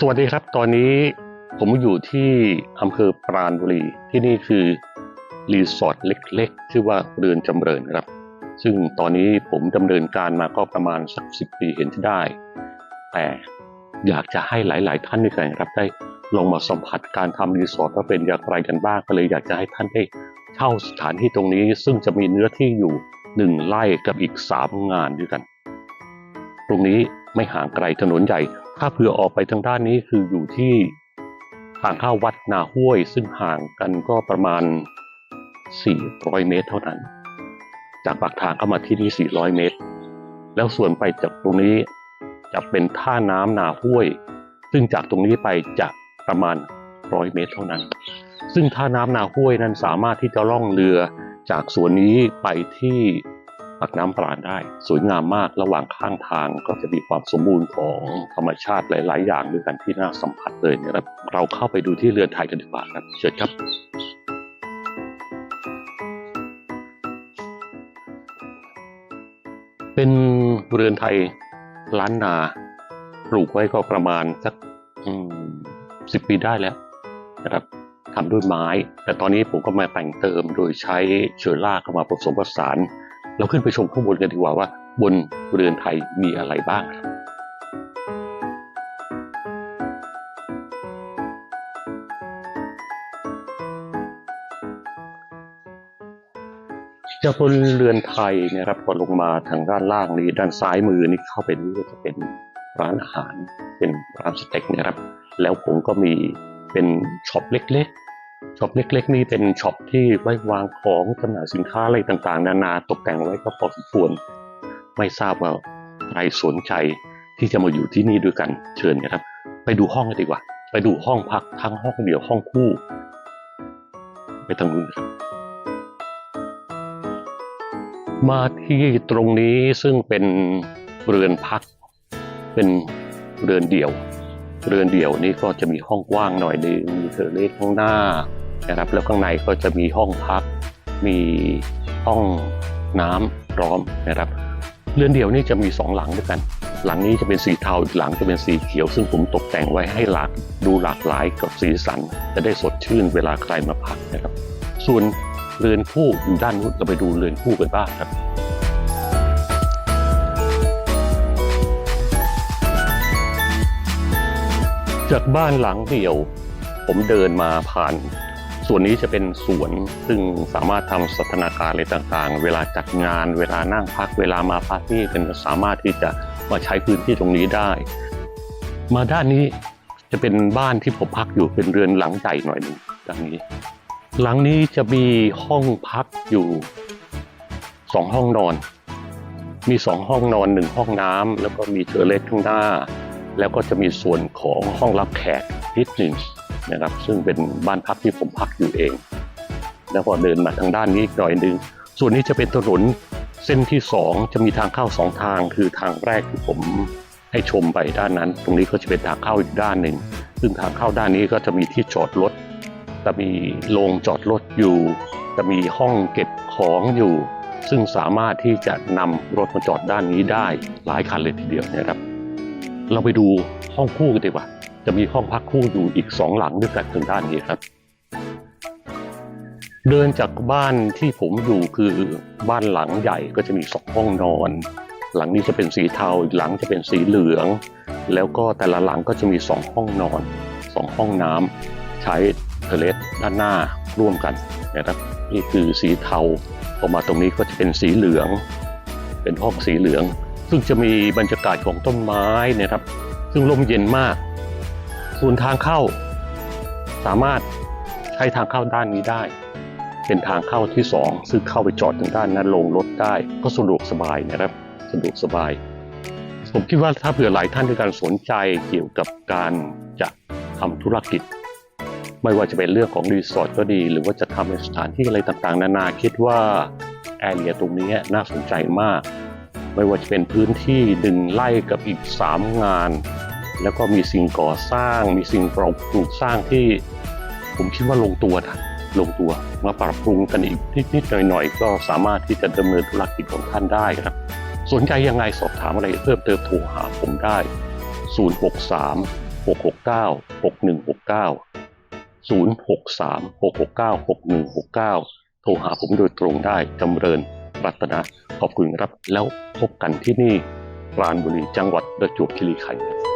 สวัสดีครับ ตอนนี้ผมอยู่ที่อำเภอปราณบุรี ที่นี่คือรีสอร์ทเล็กๆ ชื่อว่าเรือนจำเริญครับ ซึ่งตอนนี้ผมดำเนินการมาก็ประมาณสักสิบปีเห็นจะได้ แต่อยากจะให้หลายๆ ท่านด้วยกันครับได้ลองมาสัมผัสการทำรีสอร์ทว่าเป็นอย่างไรกันบ้างก็เลยอยากจะให้ท่านได้เช่าสถานที่ตรงนี้ ซึ่งจะมีเนื้อที่อยู่หนึ่งไร่กับอีกสามงานด้วยกัน ตรงนี้ไม่ห่างไกลถนนใหญ่ ถ้าเผื่อออกไปทางด้านนี้คืออยู่ที่ทางเข้าวัดนาห้วย ซึ่งห่างกันก็ประมาณ 400 เมตรเท่านั้น จากปากทางเข้ามาที่นี่ 400 เมตร แล้วส่วนไปจากตรงนี้จะเป็นท่าน้ำนาห้วย ซึ่งจากตรงนี้ไปจะประมาณ 100 เมตรเท่านั้น ซึ่งท่าน้ำนาห้วยนั้นสามารถที่จะล่องเรือจากสวนนี้ไปที่ ปากน้ำปราณได้ สวยงามมากระหว่างข้างทางก็จะมีความสมบูรณ์ของธรรมชาติหลาย ๆ อย่างด้วยกันที่น่าสัมผัสเลยนะครับเราเข้าไปดูที่เรือนไทยกันดีกว่าครับเชิญครับเป็นเรือนไทยล้านนาปลูกไว้ก็ประมาณสักสิบปีได้แล้วนะครับทำด้วยไม้ แต่ตอนนี้ผมก็มาแต่งเติมโดยใช้เชื้อรากเข้ามาผสมผสาน เราขึ้นไปชมข้างบนกันดีกว่าว่า บนเรือนไทยมีอะไรบ้างครับจากบนเรือนไทยนะครับพอลงมาทางด้านล่างนี้ด้านซ้ายมือนี่เข้าไปนี่ก็จะเป็นร้านอาหารเป็นร้านสเต็กนะครับ แล้วผมก็มีเป็นช็อปเล็ก ช็อปเล็กๆ นี่เป็นช็อปที่ไว้วางของจำหน่ายสินค้าอะไรต่างๆ นานาตกแต่งไว้ก็พอสมควร ไม่ทราบว่าใครสนใจที่จะมาอยู่ที่นี่ด้วยกันเชิญนะครับ ไปดูห้องกันดีกว่า ไปดูห้องพักทั้งห้องเดี่ยวห้องคู่ ไปทางนู้นครับมาที่ตรงนี้ซึ่งเป็นเรือนพัก เป็นเรือนเดี่ยว เรือนเดี่ยวนี่ก็จะมีห้องกว้างหน่อยนึงมีเทอร์เลสข้างหน้า นะครับแล้วข้างในก็จะมีห้องพัก มีห้องน้ำพร้อมนะครับเรือนเดียวนี่จะมีสองหลังด้วยกัน หลังนี้จะเป็นสีเทาอีกหลังจะเป็นสีเขียว ซึ่งผมตกแต่งไว้ให้หลากดูหลากหลายกับสีสัน จะได้สดชื่นเวลาใครมาพักนะครับ ส่วนเรือนคู่อยู่ด้านนู้นเราไปดูเรือนคู่กันบ้างครับจากบ้านหลังเดียว ผมเดินมาผ่าน ส่วนนี้จะเป็นสวนซึ่งสามารถทำสัฒนาการอะไรต่างๆ เวลาจัดงาน เวลานั่งพัก เวลามาปาร์ตี้เป็นสามารถที่จะมาใช้พื้นที่ตรงนี้ได้ มาด้านนี้จะเป็นบ้านที่ผมพักอยู่เป็นเรือนหลังใหญ่หน่อยหนึ่งดังนี้ หลังนี้จะมีห้องพักอยู่สองห้องนอน มีสองห้องนอนหนึ่งห้องน้ำแล้วก็มีเทอร์เลสข้างหน้า แล้วก็จะมีส่วนของห้องรับแขกนิดหนึ่ง นะครับ ซึ่งเป็นบ้านพักที่ผมพักอยู่เอง แล้วพอเดินมาทางด้านนี้อีกหน่อยหนึ่งส่วนนี้จะเป็นถนนเส้นที่สองจะมีทางเข้าสองทางคือทางแรกที่ผมให้ชมไปด้านนั้น ตรงนี้ก็จะเป็นทางเข้าอีกด้านหนึ่ง ซึ่งทางเข้าด้านนี้ก็จะมีที่จอดรถจะมีโรงจอดรถอยู่ จะมีห้องเก็บของอยู่ ซึ่งสามารถที่จะนำรถมาจอดด้านนี้ได้หลายคันเลยทีเดียวนะครับ เราไปดูห้องคู่กันดีกว่า จะมีห้องพักคู่อยู่อีกสองหลังด้วยกันทางด้านนี้ครับ เดินจากบ้านที่ผมอยู่คือบ้านหลังใหญ่ก็จะมีสองห้องนอน หลังนี้จะเป็นสีเทาอีกหลังจะเป็นสีเหลือง แล้วก็แต่ละหลังก็จะมีสองห้องนอนสองห้องน้ำใช้เทเลสด้านหน้าร่วมกันนะครับนี่คือสีเทาพอมาตรงนี้ก็จะเป็นสีเหลือง เป็นห้องสีเหลือง ซึ่งจะมีบรรยากาศของต้นไม้นะครับ ซึ่งลมเย็นมาก ส่วนทางเข้า สามารถใช้ทางเข้าด้านนี้ได้ เป็นทางเข้าที่สองซึ่งเข้าไปจอดทางด้านนั้นลงรถได้ ก็สะดวกสบายนะครับ สะดวกสบาย ผมคิดว่าถ้าเผื่อหลายท่านด้วยการสนใจเกี่ยวกับการจะทำธุรกิจ ไม่ว่าจะเป็นเรื่องของรีสอร์ทก็ดี หรือว่าจะทำในสถานที่อะไรต่างๆ นานาคิดว่าแอเรียตรงนี้น่าสนใจมาก ไม่ว่าจะเป็นพื้นที่ดึงไล่กับอีก 3 งาน แล้วก็มีสิ่งก่อสร้าง มีสิ่งปลูกสร้างที่ ผมคิดว่าลงตัวนะลงตัวมาปรับปรุงกันอีกนิดๆหน่อยๆ ก็สามารถที่จะดำเนินธุรกิจของท่านได้ครับ สนใจยังไงสอบถามอะไรเพิ่มเติมโทรหาผมได้ 063-669-6169 063-669-6169 โทรหาผมโดยตรงได้จำเริญรัตนะขอบคุณครับ แล้วพบกันที่นี่ปราณบุรีจังหวัดประจวบคีรีขันธ์